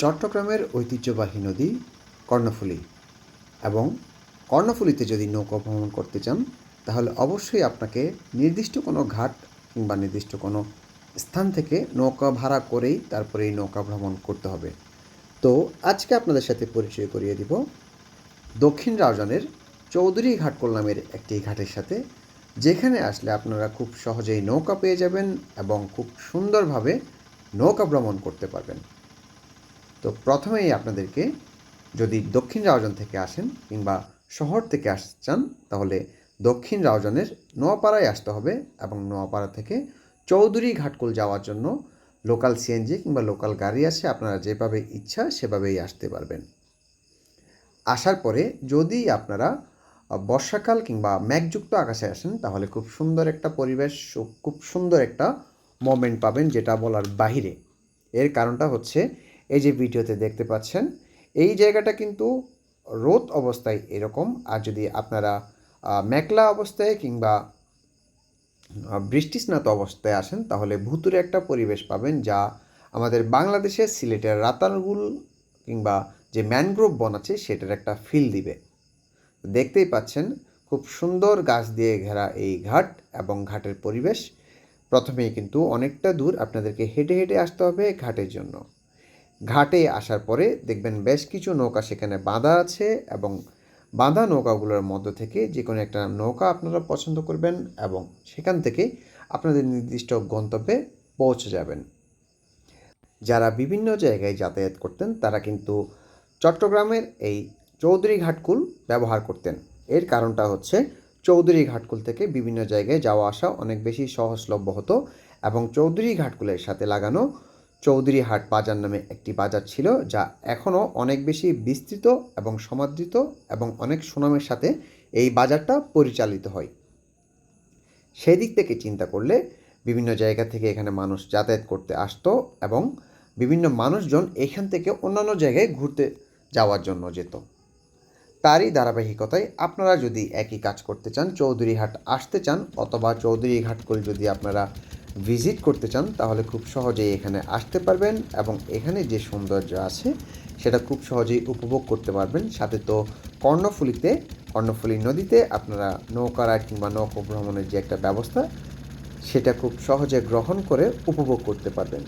চট্টগ্রামের ঐতিহ্যবাহী নদী কর্ণফুলী এবং কর্ণফুলীতে যদি নৌকা ভ্রমণ করতে চান, তাহলে অবশ্যই আপনাকে নির্দিষ্ট কোনো ঘাট কিংবা নির্দিষ্ট কোনো স্থান থেকে নৌকা ভাড়া করেই তারপরে এই নৌকা ভ্রমণ করতে হবে। তো আজকে আপনাদের সাথে পরিচয় করিয়ে দিব দক্ষিণ রাউজানের চৌধুরী ঘাটকোল নামের একটি ঘাটের সাথে, যেখানে আসলে আপনারা খুব সহজেই নৌকা পেয়ে যাবেন এবং খুব সুন্দরভাবে নৌকা ভ্রমণ করতে পারবেন। তো প্রথমেই আপনাদেরকে যদি দক্ষিণ রাউজান থেকে আসেন কিংবা শহর থেকে আসতে চান, তাহলে দক্ষিণ রাউজানের নোয়াপাড়ায় আসতে হবে এবং নোয়াপাড়া থেকে চৌধুরী ঘাটকুল যাওয়ার জন্য লোকাল সিএনজি কিংবা লোকাল গাড়ি আছে, আপনারা যেভাবে ইচ্ছা সেভাবেই আসতে পারবেন। আসার পরে যদি আপনারা বর্ষাকাল কিংবা মেঘযুক্ত আকাশে আসেন, তাহলে খুব সুন্দর একটা পরিবেশ, খুব সুন্দর একটা মোমেন্ট পাবেন যেটা বলার বাহিরে। এর কারণটা হচ্ছে এই যে ভিডিওতে দেখতে পাচ্ছেন, এই জায়গাটা কিন্তু রোদ অবস্থায় এরকম। আর যদি আপনারা মেঘলা অবস্থায় কিংবা বৃষ্টিস্নাত অবস্থায় আসেন, তাহলে ভুতুরে একটা পরিবেশ পাবেন যা আমাদের বাংলাদেশের সিলেটের রাতানগুল কিংবা যে ম্যানগ্রোভ বন আছে, সেটার একটা ফিল দিবে। দেখতেই পাচ্ছেন, খুব সুন্দর গাছ দিয়ে ঘেরা এই ঘাট এবং ঘাটের পরিবেশ। প্রথমেই কিন্তু অনেকটা দূর আপনাদেরকে হেঁটে হেঁটে আসতে হবে ঘাটের জন্য। ঘাটে আসার পরে দেখবেন বেশ কিছু নৌকা সেখানে বাঁধা আছে এবং বাঁধা নৌকাগুলোর মধ্য থেকে যে কোনো একটা নৌকা আপনারা পছন্দ করবেন এবং সেখান থেকে আপনাদের নির্দিষ্ট গন্তব্যে পৌঁছে যাবেন। যারা বিভিন্ন জায়গায় যাতায়াত করতেন, তারা কিন্তু চট্টগ্রামের এই চৌধুরী ঘাটকুল ব্যবহার করতেন। এর কারণটা হচ্ছে চৌধুরী ঘাটকুল থেকে বিভিন্ন জায়গায় যাওয়া আসা অনেক বেশি সহজলভ্য হতো এবং চৌধুরী ঘাটকুলের সাথে লাগানো চৌধুরী হাট বাজার নামে একটি বাজার ছিল, যা এখনও অনেক বেশি বিস্তৃত এবং সমাদৃত এবং অনেক সুনামের সাথে এই বাজারটা পরিচালিত হয়। সেই দিক থেকে চিন্তা করলে বিভিন্ন জায়গা থেকে এখানে মানুষ যাতায়াত করতে আসতো এবং বিভিন্ন মানুষজন এখান থেকে অন্যান্য জায়গায় ঘুরতে যাওয়ার জন্য যেত। তারই ধারাবাহিকতায় আপনারা যদি একই কাজ করতে চান, চৌধুরীহাট আসতে চান অথবা চৌধুরীঘাটকুল যদি আপনারা ভিজিট করতে চান, তাহলে খুব সহজেই এখানে আসতে পারবেন এবং এখানে যে সৌন্দর্য আছে, সেটা খুব সহজেই উপভোগ করতে পারবেন। সাথে তো কর্ণফুলিতে, কর্ণফুলী নদীতে আপনারা নৌকা রাইড কিংবা নৌকা ভ্রমণের যে একটা ব্যবস্থা, সেটা খুব সহজে গ্রহণ করে উপভোগ করতে পারবেন।